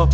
No,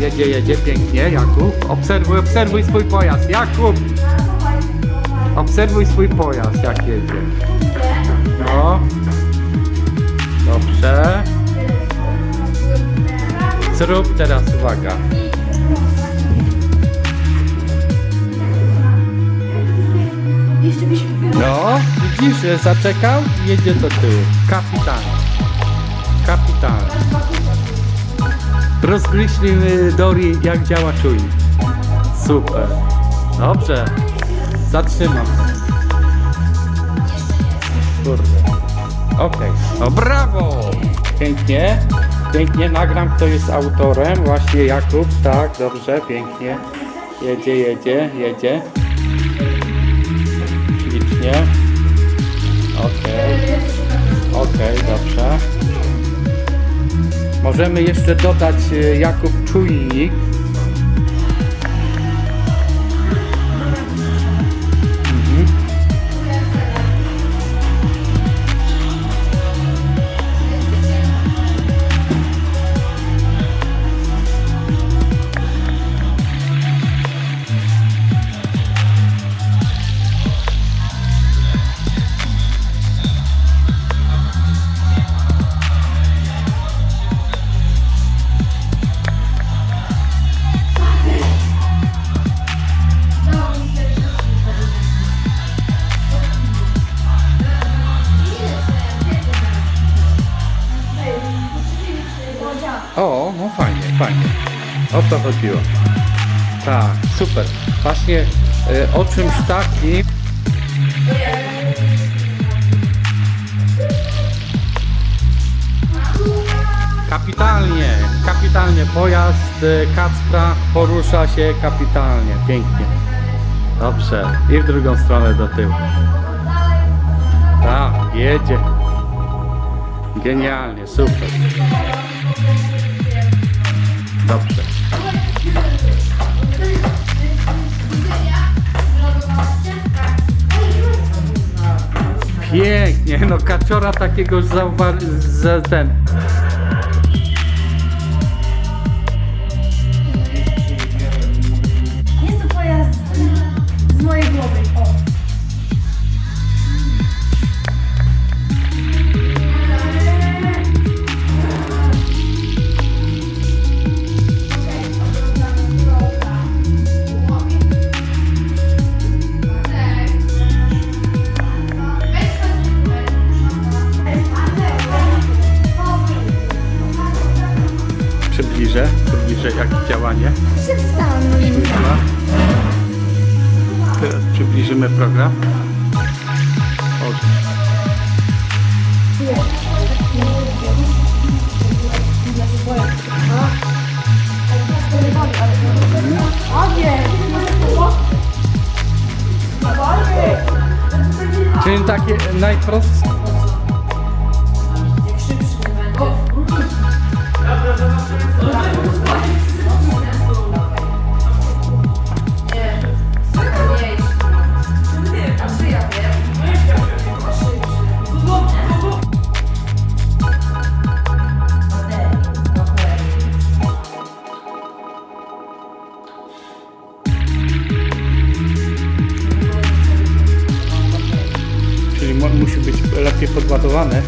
jedzie, jedzie pięknie, Jakub. Obserwuj, obserwuj swój pojazd. Jakub! Obserwuj swój pojazd, jak jedzie. No. Dobrze. Zrób teraz, uwaga. Jeszcze No, widzisz, że zaczekał jedzie do tyłu. Kapitan. Kapitan. Rozgryźliśmy Dori, jak działa czujnik. Super. Dobrze. Zatrzymam. Kurde. Okej. No brawo! Pięknie. Pięknie. Nagram, kto jest autorem. Właśnie Jakub. Tak, dobrze, pięknie. Jedzie, jedzie, jedzie. Ślicznie. Okej. Okej, dobrze. Możemy jeszcze dodać e, Jakub czujnik. Chodziło. Tak, super. Właśnie e, o czymś takim. Kapitalnie, kapitalnie. Pojazd e, Kacpra porusza się kapitalnie, pięknie. Dobrze. I w drugą stronę do tyłu. Tak, jedzie. Genialnie, super. Dobrze. Pięknie, no kaczora takiego zauwa- za ten. Nie! Czyli takie najprostsze. Czyli musi być lepiej podładowane.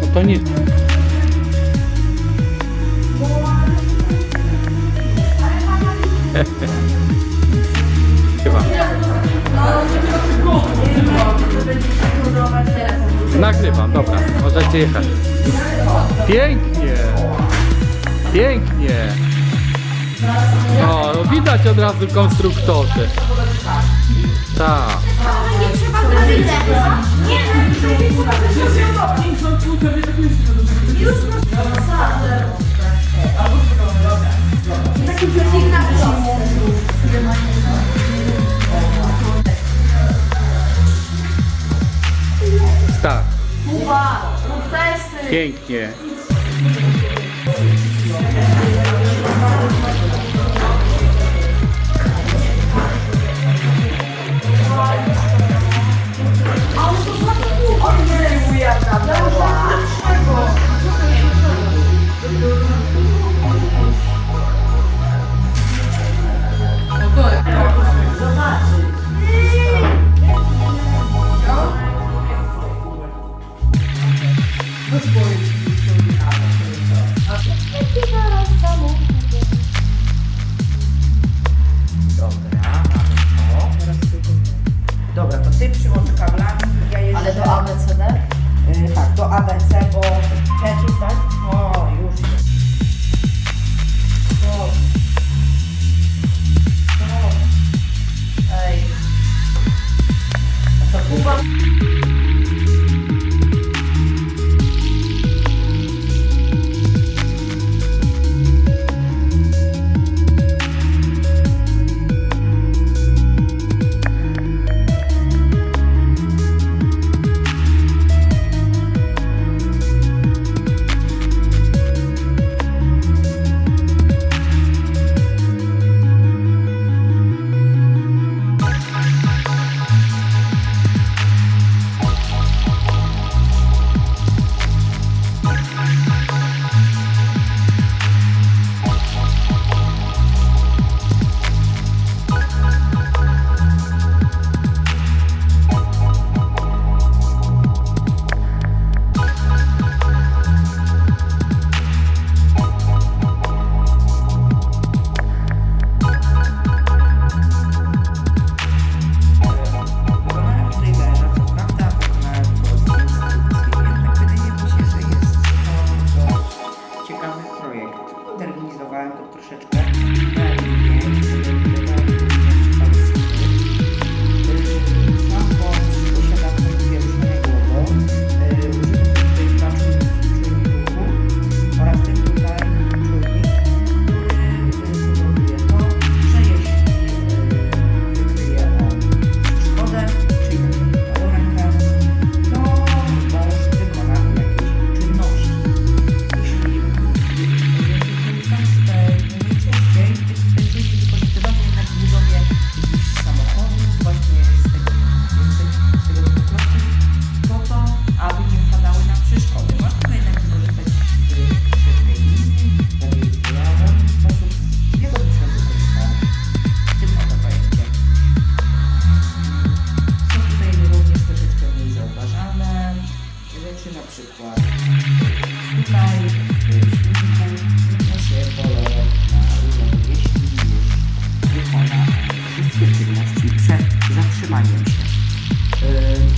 No to nic. Chyba. Nagrywam, dobra, możecie jechać. Pięknie! Pięknie! O, widać od razu konstruktorzy. Tak. Tak. Start. Pięknie. Bye. wykonać wszystkie czynności przed zatrzymaniem się.